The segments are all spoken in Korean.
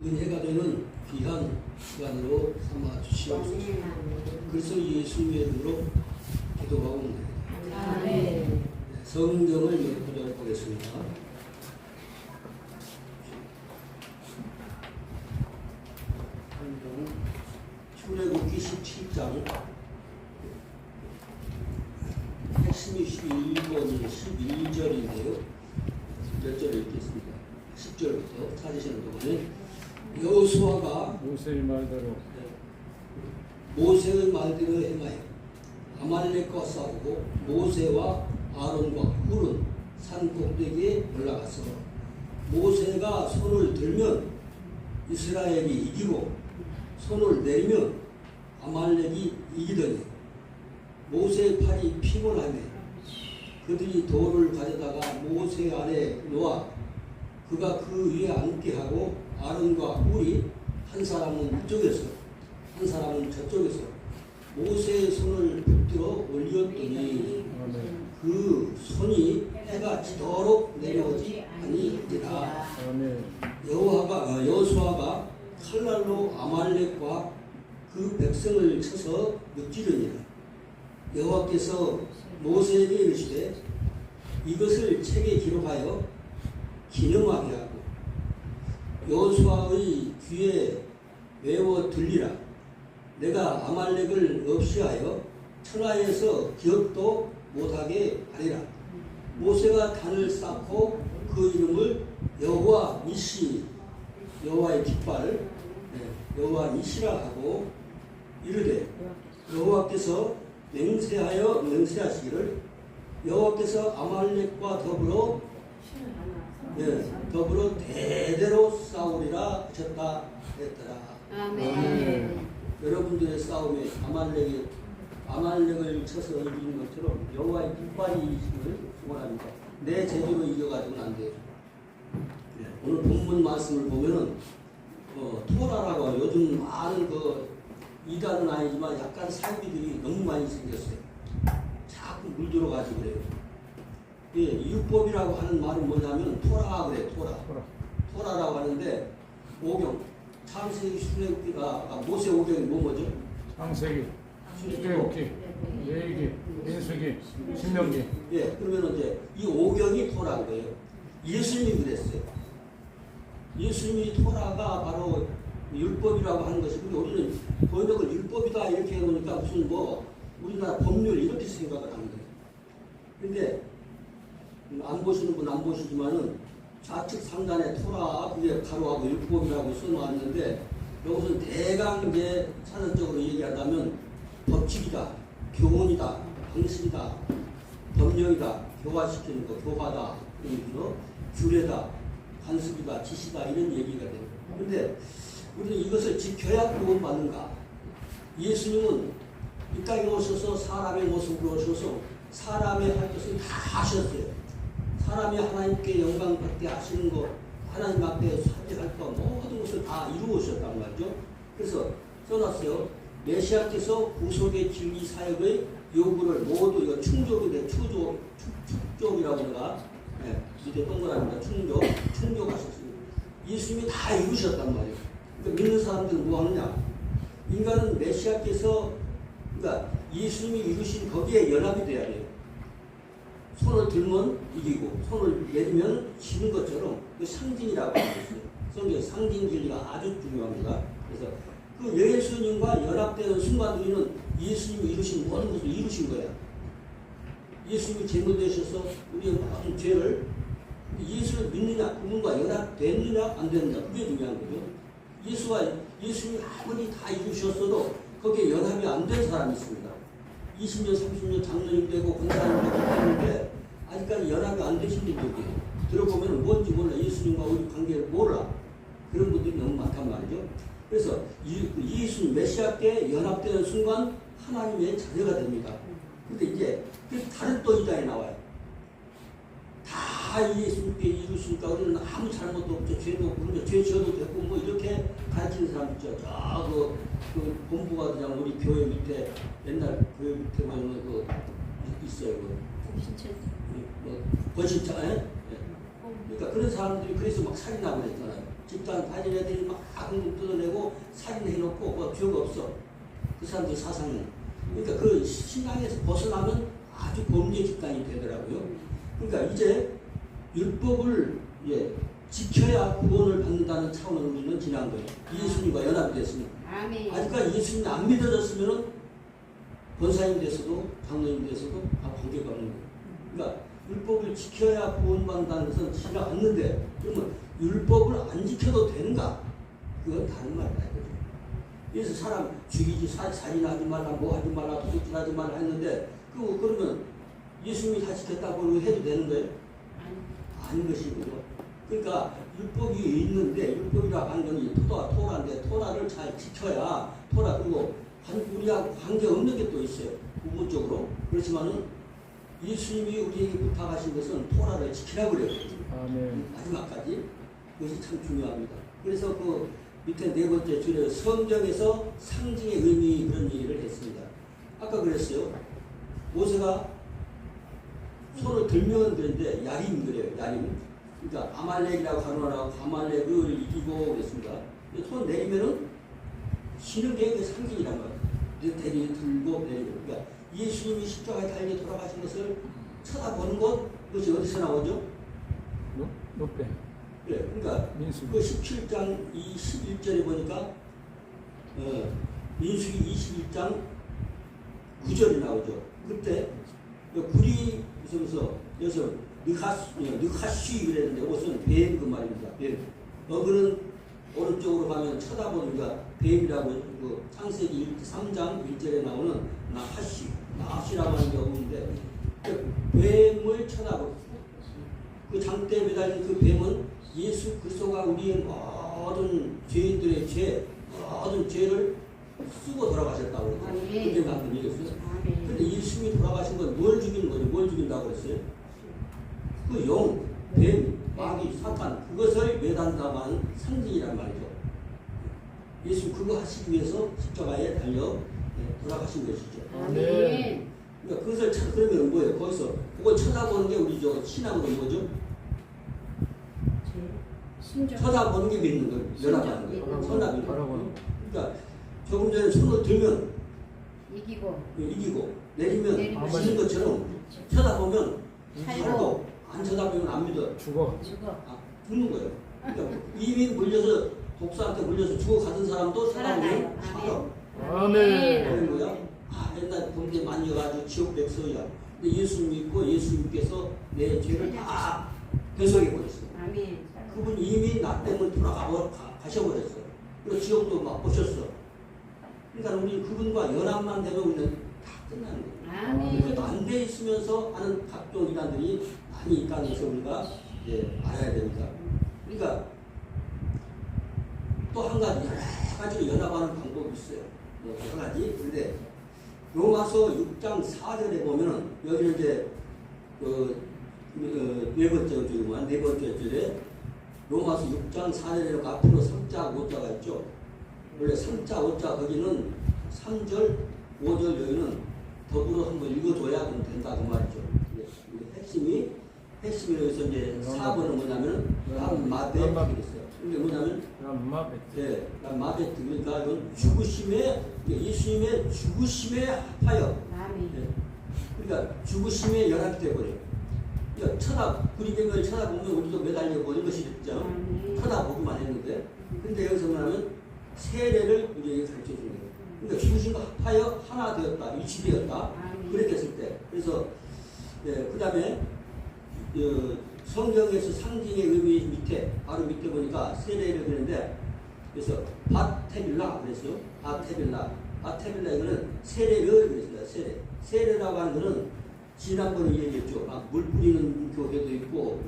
은혜가 되는 귀한 시간으로 삼아 주시옵소서. 그래서 예수님의 이름으로 기도하고 있습니다. 아멘. 성경을 읽어보도록 하겠습니다. 성경 출애굽기 17장 핵심이 11번이 11절인데요. 몇 절을 읽겠습니다. 10절부터 찾으시는 동안에 여호수아가 모세의 말대로 모세의 말대로 행하여 아말렉과 싸우고 모세와 아론과 훌은 산 꼭대기에 올라가서 모세가 손을 들면 이스라엘이 이기고 손을 내리면 아말렉이 이기더니 모세의 팔이 피곤하며 그들이 돌을 가져다가 모세 아래 놓아 그가 그 위에 앉게 하고 아론과 훌이 한 사람은 이쪽에서 한 사람은 저쪽에서 모세의 손을 붙들어 올렸더니 그 손이 해가 지도록 내려오지 아니하니라. 아멘 여호와가 어, 여호수아가 칼날로 아말렉과 그 백성을 쳐서 무찌르니라. 여호와께서 모세에게 이르시되 이것을 책에 기록하여 기념하게 하고 여호수아의 귀에 외워 들리라. 내가 아말렉을 없이하여 천하에서 기억도 못하게 하리라. 모세가 단을 쌓고 그 이름을 여호와 니시 여호와의 깃발 네, 여호와 니시라 하고 이르되 여호와께서 맹세하여 맹세하시기를 여호와께서 아말렉과 더불어 네, 더불어 대대로 싸우리라 하셨다 했더라. 아멘. 여러분들의 싸움에 아말렉이 아말렉을 쳐서 이기는 것처럼 여호와의 깃발이 이기심을 소원합니다. 내 재주로 이겨가지고는 안 돼요. 네, 오늘 본문 말씀을 보면은 어, 토라라고 요즘 많은 그 이단은 아니지만 약간 사기들이 너무 많이 생겼어요. 자꾸 물들어가지고 그래요. 예, 율법이라고 하는 말은 뭐냐면 토라 그래 토라. 토라. 토라라고 하는데 오경 창세기 출애굽기가 아, 모세 오경이 뭐 뭐죠? 창세기 출애굽기 예기 민수기 신명기 예, 그러면 이제 이 오경이 토라인 거예요. 예수님이 그랬어요. 예수님이 토라가 바로 율법이라고 하는 것이 근데 우리는 번역을 율법이다 이렇게 해놓으니까 무슨 뭐 우리나라 법률 이렇게 생각을 하는 거예요. 근데 안 보시는 분 안 보시지만은 좌측 상단에 토라 그게 가로하고 율법이라고 써놓았는데 여기서 대강 이제 사전적으로 얘기하자면 법칙이다, 교훈이다, 방식이다, 법령이다, 교화시키는 거, 교화다, 그러면서 규례다, 관습이다, 지시다 이런 얘기가 돼요. 그런데 우리는 이것을 지켜야 구원받는가? 예수님은 이 땅에 오셔서 사람의 모습으로 오셔서 사람의 할 것을 다 하셨어요. 사람이 하나님께 영광 받게 하시는 것, 하나님 앞에 사죄할 것, 모든 것을 다 이루으셨단 말이죠. 그래서 써놨어요. 메시아께서 구속의 진리 사역의 요구를 모두 이거 충족이 돼, 추족, 축- 축족이라고 내가 네, 밑에 동그라미다 충족, 충족하셨습니다. 예수님이 다 이루셨단 말이에요. 그러니까 믿는 사람들은 뭐 하느냐? 인간은 메시아께서 그러니까 예수님이 이루신 거기에 연합이 돼야 돼요. 손을 들면 이기고 손을 내리면 지는 것처럼 그 상징이라고 하고 있어요. 성경 상징 진리가 아주 중요합니다. 그래서 그 예수님과 연합되는 순간 우리는 예수님이 이루신 모든 것을 이루신 거야. 예수님이 제물되셔서 우리의 모든 죄를 예수를 믿느냐 그분과 연합됐느냐 안 됐느냐 그게 중요한 거죠. 예수와 예수님이 아무리 다 이루셨어도 거기에 연합이 안 된 사람이 있습니다. 20년, 30년 장로님 되고 권사님 되고 했는데 아직까지 연합이 안 되신 분들이 들어보면 뭔지 몰라. 예수님과 우리 관계를 몰라. 그런 분들이 너무 많단 말이죠. 그래서 이- 그 메시아께 연합되는 순간 하나님의 자녀가 됩니다. 근데 이제 그 다른 또 이단이 나와요. 다 예수님께 이루시니까 우리는 아무 잘못도 없죠. 죄도 없고, 그러니까 죄 지어도 됐고, 뭐 이렇게 가르치는 사람 있죠. 저, 그, 그 본부가 그냥 우리 교회 밑에, 옛날 교회 밑에만 있는 그, 있어요. 그, 뭐, 거신차, 예? 예. 그러니까 그런 사람들이 그래서 막 살인하고 그랬잖아요. 집단 다진 애들이 막 한국 뜯어내고 살인해놓고 뭐 죄가 없어. 그 사람들 사상은. 그러니까 그 신앙에서 벗어나면 아주 범죄 집단이 되더라고요. 그러니까 이제 율법을 예, 지켜야 구원을 받는다는 차원으로 우리는 지난 거예요. 예수님과. 아멘. 아직까지 예수님이 안 믿어졌으면 권사님 돼서도 장로님 돼서도 다 관계가 없는 거예요. 율법을 지켜야 구원받는다는 것은 지나갔는데 그러면 율법을 안 지켜도 되는가? 그건 다른 말이다. 그래서 사람 죽이지 사, 살인하지 말라 뭐 하지 말라 도둑질하지 말라 했는데 그 그러면 예수님이 다 지켰다고 해도 되는 거예요? 아닌 것이고요. 그러니까 율법이 있는데 율법이라고 하는 건 토라, 토라인데 토라를 잘 지켜야 토라 그리고 관- 우리하고 관계 없는 게 또 있어요. 부분적으로 그렇지만은 예수님이 우리에게 부탁하신 것은 토라를 지키라 그래요. 아멘. 마지막까지 그것이 참 중요합니다. 그래서 그 밑에 네 번째 줄에 성경에서 상징의 의미 그런 얘기를 했습니다. 아까 그랬어요. 모세가 손을 들면 되는데 야림 그래요. 야림. 그러니까 아말렉이라고 가노라고 아말렉을 이기고 그랬습니다. 손 내리면은 쉬는 게그 상징이란 말이에요. 대리 들고 내리고. 그러니까 예수님이 십자가에 달려 돌아가신 것을 쳐다보는 것 그것이 어디서 나오죠? 요- 요배. 그래. 그러니까 민수. 그 17장 21절에 보니까 어, 민수기 21장 9절이 나오죠. 그때 그 굴이 있으면서 여기서 느하스, 느하쉬 그랬는데 이것은 뱀 그 말입니다. 뱀. 어그는 오른쪽으로 가면 쳐다보는 가 뱀이라고 그 창세기 3장 1절에 나오는 나하쉬, 나하쉬라고 하는 게 어그인데 그 뱀을 쳐다보고 그 장대에 매달린 그 뱀은 예수 그리스도가 우리의 모든 죄인들의 죄, 모든 죄를 쓰고 돌아가셨다고. 그게 만든 얘기였어요. 근데. 예수님이 돌아가신 건 뭘 죽이는 거죠? 뭘 죽인다고 그랬어요? 그 용, 뱀, 마귀, 사탄 그것을 매단다고 하는 상징이란 말이죠. 예수 그거 하시기 위해서 십자가에 달려 예, 돌아가신 것이죠. 아멘. 그러니까 그것을 참 그러면 뭐예요? 거기서 그걸 쳐다보는 게 우리 저 신앙은 뭐죠? 쳐다보는 게 믿는 거예요. 연합하는 거예요. 선합이. 그러니까 조금 전에 손을 들면 이기고. 이기고 내리면 지는 것처럼 쳐다보면 살고. 살고 안 쳐다보면 안 믿어. 죽어. 죽어. 아, 죽는 거예요. 그러니까 이미 물려서 독사한테 물려서 죽어가던 사람도 살아나요. 살아. 아멘. 그런 거야? 아, 옛날 범죄 많이 해가지고 지옥 백서야. 근데 예수 믿고 예수님께서 내 죄를 다 배속해 버렸어요. 아멘. 그분 이미 나 때문에 돌아가 버- 가- 가셔버렸어. 그리고 지옥도 막 보셨어. 그러니까 우리 그분과 연합만 되면 우리는 다 끝나는 거예요. 아멘. 그래도 안 돼 있으면서 하는 각종 이단들이 많이 있다는 것을 우리가 이제 알아야 됩니다. 그러니까 또 한 가지 여러 가지로 연합하는 방법이 있어요. 뭐 여러 가지. 근데 로마서 6장 4절에 보면은 여기는 이제 그, 그, 네 번째 줄이만 네 번째 줄에 로마서 6장 4절에 그 앞으로 3자 5자가 있죠. 원래 3자 5자 거기는 3절 5절 여기는 더불어 한번 읽어줘야 된다 그 말이죠. 예, 이게 핵심이 핵심이 여기서 이제 4번은 뭐냐면 람마베 있어요. 이게 뭐냐면 람마 베트. 예, 람마베 그러니까 이건 죽으심의 예수님의 죽으심에 합하여. 예, 그러니까 죽으심에 연합이 되어 버려요. 그러니까 쳐다 구리병을 쳐다보면 우리도 매달려 버린 것이. 아멘. 쳐다보기만 했는데 근데 여기서 뭐냐면 세례를 우리에게 가르쳐 주는 거예요. 그러니까 죽으심과 합하여 하나 되었다, 일치되었다. 아멘. 그렇게 했을 때 그래서 예, 그 다음에 그 성경에서 상징의 의미 밑에 바로 밑에 보니까 세례를 그랬는데 그래서 바테빌라 그랬어요. 바테빌라 바테빌라 이거는 세례를 그랬습니다. 세례 세례라고 하는 거는 지난번에 얘기했죠. 막 물 뿌리는 교회도 있고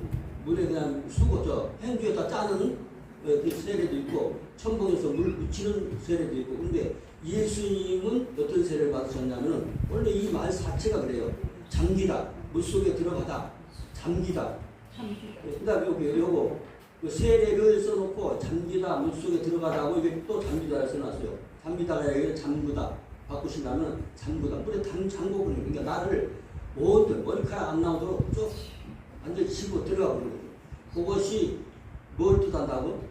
물에 그냥 수고 저 행주에다 짜는 어, 그 세례도 있고 천봉에서 물 붙이는 세례도 있고 근데 예수님은 어떤 세례를 받으셨냐면 원래 이 말 자체가 그래요. 잠기다 물 속에 들어가다 잠기다 그 다음에 여기 요거 그 세례를 써놓고 잠기다 물 속에 들어가다고 이게 또 잠기다를 써놨어요. 잠기다가 여기 잠그다 바꾸신다면 잠그다 물에 잠 잠고 거예요. 그러니까 나를 모든 머리카락 안 나오도록 쭉 완전히 치고 들어가 버리는 거죠. 그것이 뭘 뜻한다고?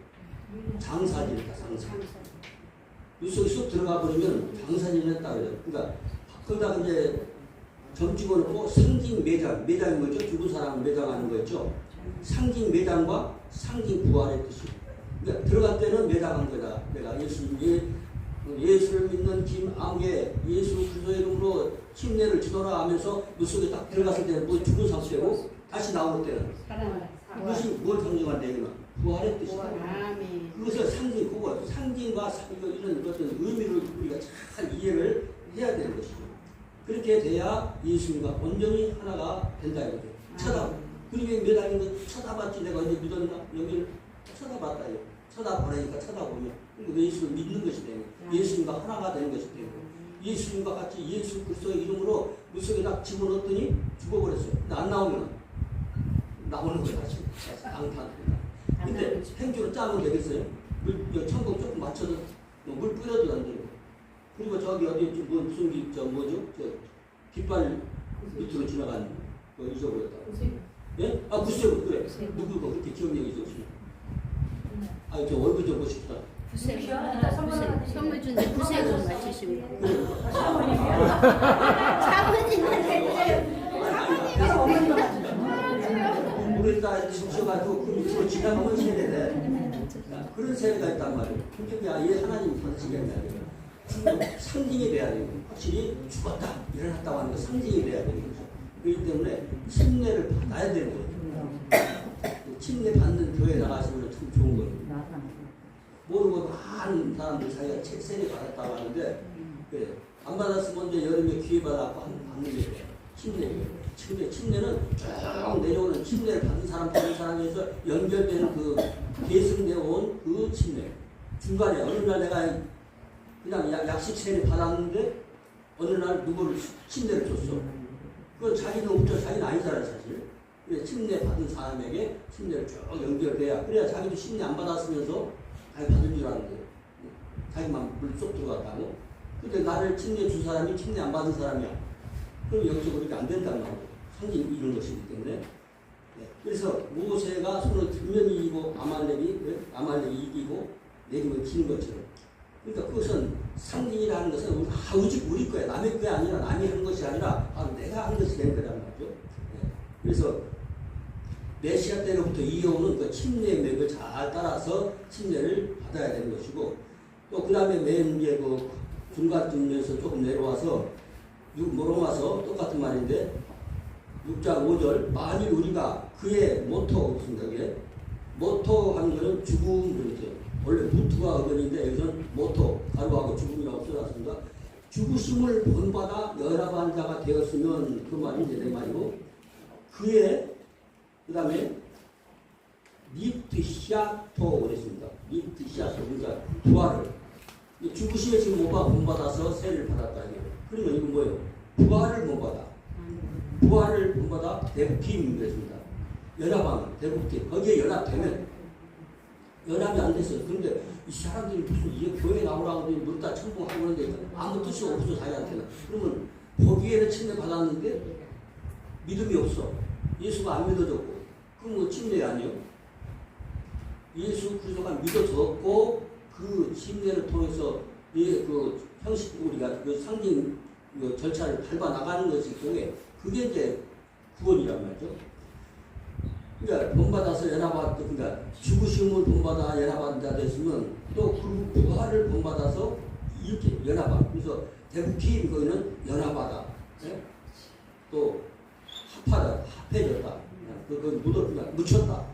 장사진이다 장사. 유속에 쑥 들어가 버리면 장사진을 했다 그래요. 그러니까 거기다 이제 점 집어넣고 상징 매장, 매장이 뭐죠? 죽은 사람을 매장하는 거였죠. 상징 매장과 상징 부활의 뜻이. 그러니까 들어갈 때는 매장한 거다. 내가 예수님, 예, 예수를 믿는 김암계 예수 그리스도의 이름으로 침례를 지도라 하면서 물속에 딱 들어갔을 때는 뭐 죽은 상태고 다시 나올 때는. 그것이 뭘 상징한다 이거는 부활의 뜻이다. 그것을 상징, 그거 상징과 상- 이거 이런 어떤 의미를 우리가 잘 이해를 해야 되는 것이죠. 그렇게 돼야 예수님과 온전히 하나가 된다 이거죠. 쳐다. 그리고 매달린 거 쳐다봤지 내가 이제 믿었나? 여기를 쳐다봤다 이거. 쳐다보니까 쳐다보면 그리고 예수를 믿는 것이 되는 거예요. 예수님과 하나가 되는 것이 되는 거예요. 예수님과 같이 예수 그리스도의 이름으로 물속에 딱 집어넣었더니 죽어버렸어요. 근데 안 나오면 나오는 거야 다시. 다시 앙탄. 근데 행주로 짜면 되겠어요? 물, 저 천국 조금 맞춰서 뭐물 뿌려도 안 되고. 그리고 저기 어디 좀 뭐, 무슨 기, 저 뭐죠? 저 깃발 밑으로 지나간 거 잊어버렸다. 예? 아 구세군 그래. 누구가 그렇게 기억력이 좋으시네. 아저 얼굴 좀 싶다. 구세. 구세. 선물 준데 구세군 맞추시면. 그래. 우리가 지쳐가지고 그 밑으로 지나가면 세례돼. 그런 세례가 있단 말이에요. 그러니까 얘 하나님 아니라 상징이 돼야 되고 확실히 죽었다 일어났다고 하는 거 상징이 돼야 되는 거죠. 그렇기 때문에 침례를 받아야 되는 거예요. 침례 받는 교회 나가시면 참 좋은 거예요. 모르고 많은 사람들 자기가 책 세례 받았다고 하는데 그래. 안 받았으면 이제 여름에 기회 한- 받는 게. 침례예요. 침례, 침례는 쭉 내려오는 침례를 받은 사람, 받은 사람에서 연결되는 그 계승되어 온 그 침례. 중간에 어느 날 내가 그냥 약, 약식 세례 받았는데 어느 날 누구를 침례를 줬어. 그건 자기는 없죠. 자기는 아니잖아, 사실. 그래, 침례 받은 사람에게 침례를 쭉 연결돼야. 그래야 자기도 침례 안 받았으면서 자기 받은 줄 아는 거예요. 자기만 물속 들어갔다고. 근데 나를 침례 준 사람이 침례 안 받은 사람이야. 그럼 여기서 그렇게 안 된다는 거고. 상징 이런 것이기 때문에. 네. 그래서 모세가 손을 들면 이기고 아말렉이, 네? 아말렉이 이기고 내기면 지는 것처럼. 그러니까 그것은 상징이라는 것은 우리, 아, 오직 우리 거야. 남의 게 아니라 남이 한 것이 아니라 아, 내가 한 것이 되는 거란 말이죠. 네. 그래서 메시아 때로부터 이어오는 그 침례 맥을 잘 따라서 침례를 받아야 되는 것이고 또 그 다음에 맨 이제 그 중간쯤에서 조금 내려와서 육 모로마서 똑같은 말인데 6장 5절 만일 우리가 그의 모토 있습니다 이게 모토 하는 거는 죽음 그렇죠 원래 무트가 어근인데 여기서는 모토 가루하고 죽음이라고 써놨습니다 죽으심을 본받아 열합한 자가 되었으면 그 말이 이제 내 말이고 그의 그 다음에 니트샤토 그랬습니다. 니트샤토 그러니까 부활을 이 죽으심에 지금 못 받- 못 받아서 세를 받았다 이게. 그러면 이건 뭐예요? 부활을 못 받아. 부활을 못 받아 대국팀 그랬습니다. 연합왕 대국팀 거기에 연합되면 연합이 안 됐어요. 그런데 이 사람들이 무슨 이 교회 나오라고 물다 첨부하고 그러는데 아무 뜻이 없어 자기한테는. 그러면 거기에는 침례 받았는데 믿음이 없어. 예수가 안 믿어졌고. 그럼 뭐 침례 아니에요? 예수 그리스도가 믿어졌고 그 침례를 통해서 예, 그 형식 우리가 그 상징 그 절차를 밟아 나가는 것이 그게 그게 이제 구원이란 말이죠. 그러니까 본받아서 연합받 그러니까 죽으심을 본받아 연합한 자 됐으면 또 그 부활을 본받아서 이렇게 연합하. 그래서 대국히 이거는 연합하다. 예? 또 합하다, 합해졌다. 그, 그 묻어, 그냥 묻혔다.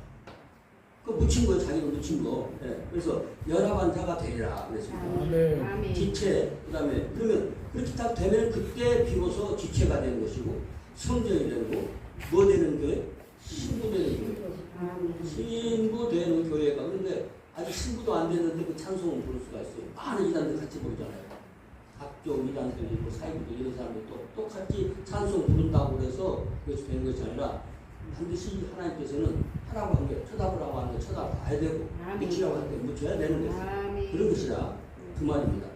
그 묻힌 거 자기가 묻힌 거. 예. 그래서 연합한 자가 되리라 그랬습니다. 아멘. 아멘. 지체, 그 다음에, 그러면 그렇게 딱 되면 그때 비로소 지체가 되는 것이고, 성전이 되는 거, 뭐 되는 교회? 신부 되는 교회. 아멘. 신부 되는 교회가, 그런데 아직 신부도 안 됐는데 그 찬송을 부를 수가 있어요. 많은 이단들 같이 부르잖아요. 각종 이단들 있고 사이비도 이런 사람들 또 똑같이 찬송 부른다고 그래서 그것이 되는 것이 아니라 반드시 하나님께서는 하라고 한 게 쳐다보라고 하는 게 쳐다봐야 되고. 묻히라고 하는 게 묻혀야 되는. 아멘. 그런 것이라 그 말입니다.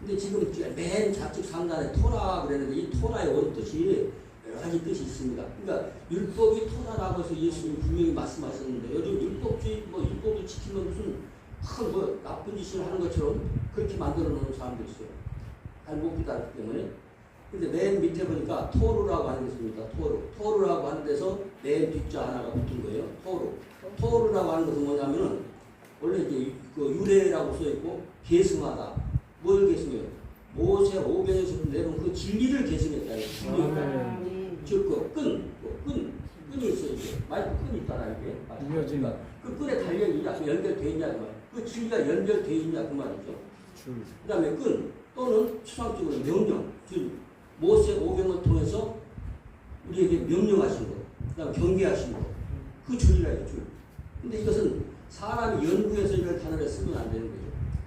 근데 지금 맨 좌측 상단에 토라 그랬는데 이 토라의 원뜻이 가지 뜻이 있습니다. 그러니까 율법이 토라라고 해서 예수님이 분명히 말씀하셨는데 요즘 율법주의 뭐 율법을 지키면 무슨 큰뭐 나쁜 짓을 하는 것처럼 그렇게 만들어 놓은 사람도 있어요. 잘못 깨달았기 때문에. 근데 맨 밑에 보니까 토르라고 하는 게 있습니다. 토르. 토르라고 하는 데서 맨 뒷자 하나가 붙은 거예요. 토르. 토르라고 하는 것은 뭐냐면은 원래 이제 그 유래라고 써 있고 계승하다. 뭘 계승해요? 모세 오병에서 내려온 그 진리를 계승했다. 이거. 진리. 아 그 끈, 그 끈, 끈이 있어요. 이게. 마이크 끈이 있잖아, 이게. 이어진 그러니까 그 끈에 달려 있냐, 연결되어 있냐, 그 말. 그 진리가 연결되어 있냐, 그 말이죠. 줄. 그 다음에 끈 또는 추상적으로 명령, 즉 모세 오경을 통해서 우리에게 명령하신 것, 그 다음 경계하신 것, 그 줄이라 이 줄. 근데 이것은 사람이 연구해서 이런 단어를 쓰면 안 되는 거죠.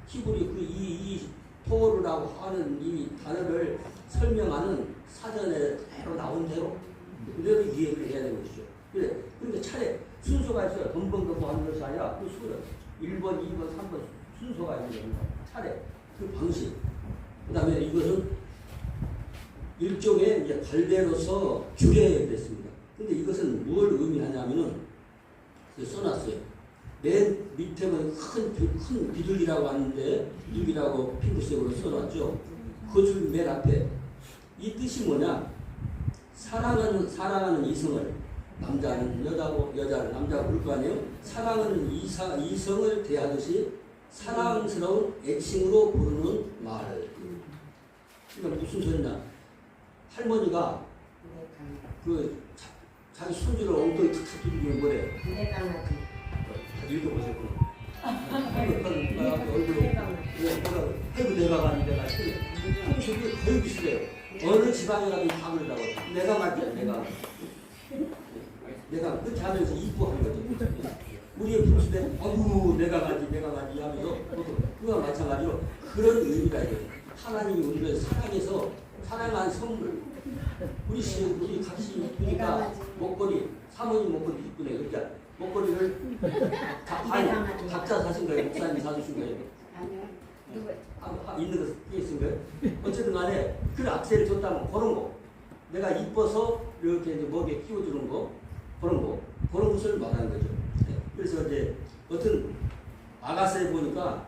히브리 그이 이 토르라고 하는 이 단어를 설명하는 사전에 대로 나온 대로 그대로 이해를 해야 되는 것이죠. 그래, 그러니까 차례 순서가 있어요. 덤벙덤벙 하는 것이 아니라 그 순서 1번, 2번, 3번 순서가 있는 겁니다. 차례 그 방식. 그 다음에 이것은 일종의 이제 관례로서 규례에 됐습니다. 근데 이것은 뭘 의미하냐면은 그 써놨어요. 맨 밑에 보면 큰, 비- 큰 비둘기라고 하는데 비둘기라고 핑크색으로 써놨죠. 그줄 맨 앞에 이 뜻이 뭐냐? 사랑하는 사랑하는 이성을 남자는 여자고 여자는 남자고 그럴 거 아니에요? 사랑하는 이사, 이성을 대하듯이 사랑스러운 애칭으로 부르는 말. 그러니까 무슨 소리냐? 할머니가 그 자, 자기 손주를 엉덩이 탁탁 두드리면 뭐래? 다 읽어보셨구나. 얼굴로 해고 내가 가는 데가 풍습이 거의 비슷해요. 어느 지방에 가도 다 그러다고. 내가 말이야, 내가. 내가 그렇게 하면서 이뻐하는 거죠. 우리의 풍습에 아구 내가 가지, 내가 가지 하면서 그와 마찬가지로 그런 의미가 있어요. 하나님이 우리를 사랑해서 사랑한 선물. 우리 시, 우리 각시 보니까 목걸이, 사모님 목걸이 이쁘네. 그러니까 목걸이를 다, 아니, 각자 사신 거예요. 목사님이 사주신 거예요. 아, 아, 있는 거 거예요. 어쨌든 간에 그 악세를 줬다면 그런 거. 내가 이뻐서 이렇게 이제 목에 끼워주는 거. 그런 거. 그런 것을 말하는 거죠. 네. 그래서 이제 어떤 아가스에 보니까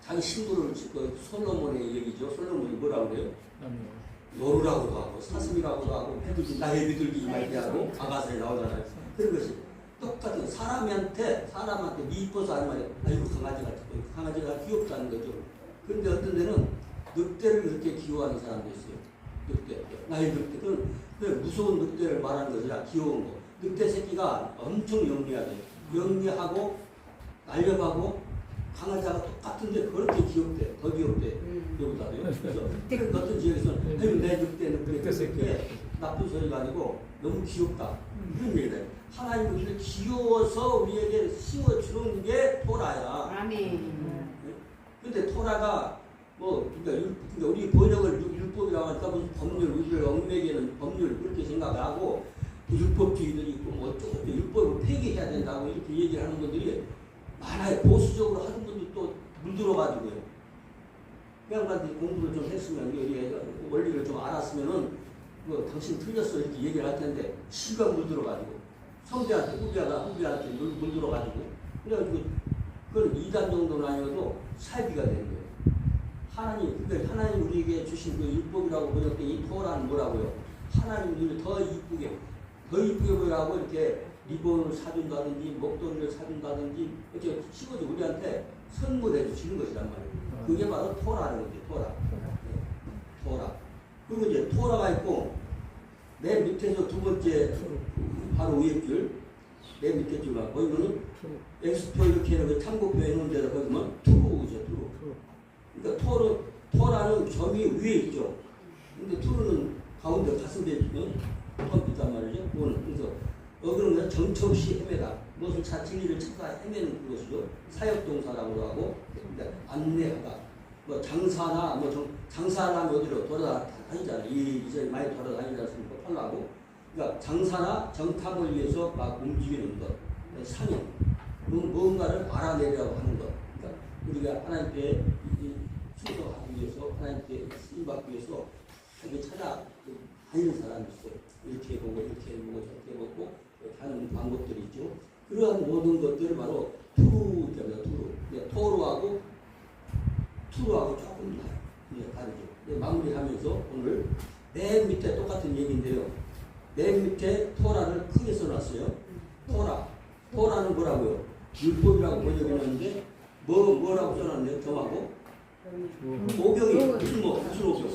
자기 신부를 그 솔로몬의 얘기죠. 솔로몬이 뭐라고 그래요? 노루라고도 하고 사슴이라고도 하고 비둘기 나의 비둘기 이말 하고 아가스에 나오잖아요. 그런 것이 똑같은 사람한테 사람한테 니 이뻐서 하는 말이야. 아이고 강아지 같은 거 강아지가 귀엽다는 거죠. 그런데 어떤 데는 늑대를 그렇게 기호하는 사람도 있어요. 늑대 나의 늑대 그건 그건 무서운 늑대를 말하는 것이라 귀여운 거. 늑대 새끼가 엄청 영리하대. 영리하고 날렵하고 강아지하고 똑같은데 그렇게 귀엽대. 더 귀엽대. 여기다도요. 그래서 그런 어떤 지역에서는 내 늑대 늑대 늑대 새끼. 늑대 나쁜 소리가 아니고 너무 귀엽다 해요. 하나님 우리를 귀여워서 우리에게 씌워주는 게 토라야. 근데 토라가 뭐 그러니까, 율- 그러니까 우리 번역을 율- 율법이라고 하니까 무슨 법률 우리를 얽매기는 법률 그렇게 생각하고 그 율법주의들이 있고 뭐 어쩌고 율법을 폐기해야 된다고 이렇게 얘기를 하는 분들이 많아요. 보수적으로 하는 분들 또 물들어가지고요. 그냥 간데 공부를 좀 했으면 원리를 좀 알았으면은 뭐 당신 틀렸어 이렇게 얘기를 할 텐데 시가 물들어가지고 성대한테 후비한테 물, 물들어가지고 그래가지고 그건 2단 정도는 아니어도 살기가 되는 거예요. 하나님 그러니까 하나님 우리에게 주신 그 율법이라고 번역된 이 토라는 뭐라고요? 하나님 우리를 더 이쁘게 더 이쁘게 보이라고 이렇게 리본을 사준다든지 목도리를 사준다든지 이렇게 씌워서 우리한테 선물해 주시는 것이란 말이에요. 그게 바로 토라는 거죠. 토라. 네, 토라. 그리고 이제 토라가 있고 맨 밑에서 두 번째 바로 위에 줄, 맨 밑에 줄가 보이면은 엑스표 이렇게 해서 참고표 해놓은 데다 거기면 투루죠 투루. 그러니까 토르 토라는 점이 위에 있죠. 근데 투루는 가운데 가슴에 있는 펌 있단 말이죠. 그거는 그래서 여기는 그냥 정처 없이 헤매다. 무엇을 차 진리를 찾아 헤매는 그것이죠. 사역동사라고 하고 그러니까 안내하다. 뭐 장사나 뭐 정, 장사나 어디로 돌아다 니잖아요. 이 이제 많이 돌아다니지 않습니까? 팔라고. 그러니까 장사나 정탐을 위해서 막 움직이는 것. 상형. 뭐- 무언가를 알아내려고 하는 것. 그러니까 우리가 하나님께 순서하기 위해서 하나님께 쓰임받기 위해서 자기 찾아 다니는 사람이 있어요. 이렇게 보고 이렇게 보고 저렇게 보고 하는 방법들이 있죠. 그러한 모든 것들을 바로 투루 이렇게 투루. 네, 토로하고 투루하고 조금 다, 네, 다르죠. 네, 마무리하면서 오늘 맨 밑에 똑같은 얘기인데요. 맨 밑에 토라를 크게 써놨어요. 토라. 토라는 뭐라고요? 율법이라고 번역했는데 뭐 뭐라고 써놨네요. 점하고 오경이 무슨 뭐 무슨 오경?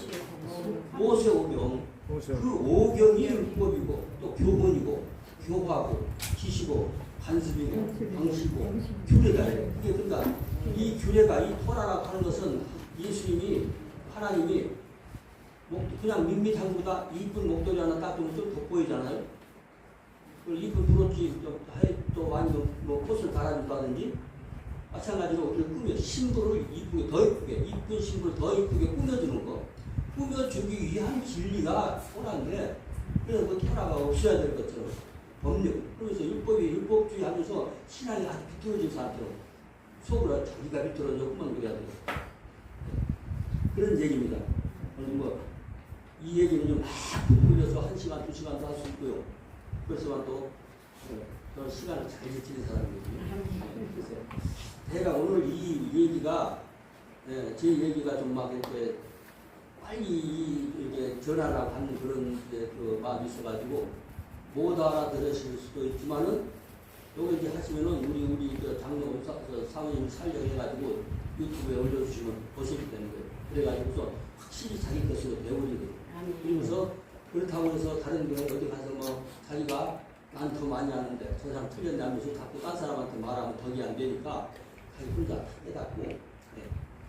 모세 오경. 그 오경이 율법이고 또 교훈이고 교화고 지시고 관습이고 방식이고 규례다. 이게 그러니까 이 규례가 이 토라라고 하는 것은 예수님이 하나님이 목, 그냥 밋밋한 것보다 이쁜 목도리 하나 딱 두면 좀 돋보이잖아요. 그 이쁜 브로치 또, 해- 또 많이 뭐, 뭐 꽃을 달아준다든지. 마찬가지로 우리를 꾸며 신부를 이쁘게 더 이쁘게 이쁜 신부를 더 이쁘게 꾸며주는 거. 꾸며주기 위한 진리가 토라인데 그래서 그 토라가 없어야 될 것처럼 법률. 그래서 율법이 율법주의 하면서 신앙이 아주 비뚤어진 사람처럼 속으로 자기가 비뚤어졌구만 그래야 돼요. 그런 얘기입니다. 오늘 뭐 이 얘기는 좀막 부풀려서 한 시간 두 시간도 할 수 있고요 그렇지만 또 어, 그런 시간을 잘 지키는 사람이거든요 그래서 제가 오늘 이 얘기가 예, 제 얘기가 좀 막 이렇게 빨리 이렇게 전하라고 하는 그런 그 마음이 있어가지고 못 알아들으실 수도 있지만은 요거 이제 하시면은 우리 우리 그 장로 사- 그 사모님 촬영해가지고 유튜브에 올려주시면 보시게 되는 거예요. 그래가지고서 확실히 자기 것으로 배우리거든요. 그러면서 그렇다고 해서 다른 교회 어디 가서 뭐 자기가 난 더 많이 하는데 저 사람 틀렸냐면서 자꾸 딴 사람한테 말하면 덕이 안 되니까 자기 혼자 깨닫고 네.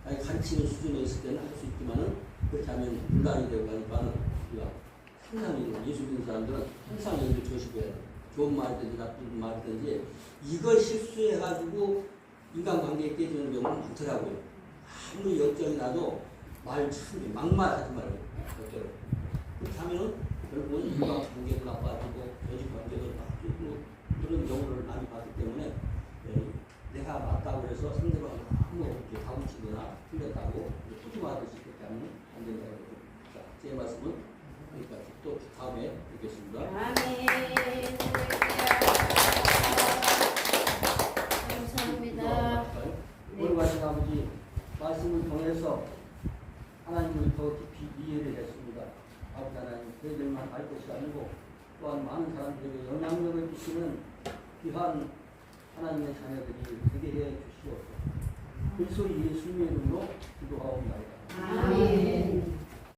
자기 가르치는 수준에 있을 때는 할 수 있지만은 그렇게 하면 분란이 되고 하니까는 우리가 상당히 예수 믿는 사람들은 항상 여기를 조심해야 돼. 좋은 말이든지 나쁜 말이든지 이걸 실수해가지고 인간관계에 깨지는 경우는 많더라고요. 아무리 역정이 나도 말참 막말하지 말고 절대로. 그렇게 하면은 결국은 인간 관계도 나빠지고 여직관계도 나빠지고 그런 경우를 많이 봤기 때문에 예, 내가 맞다고 해서 상대방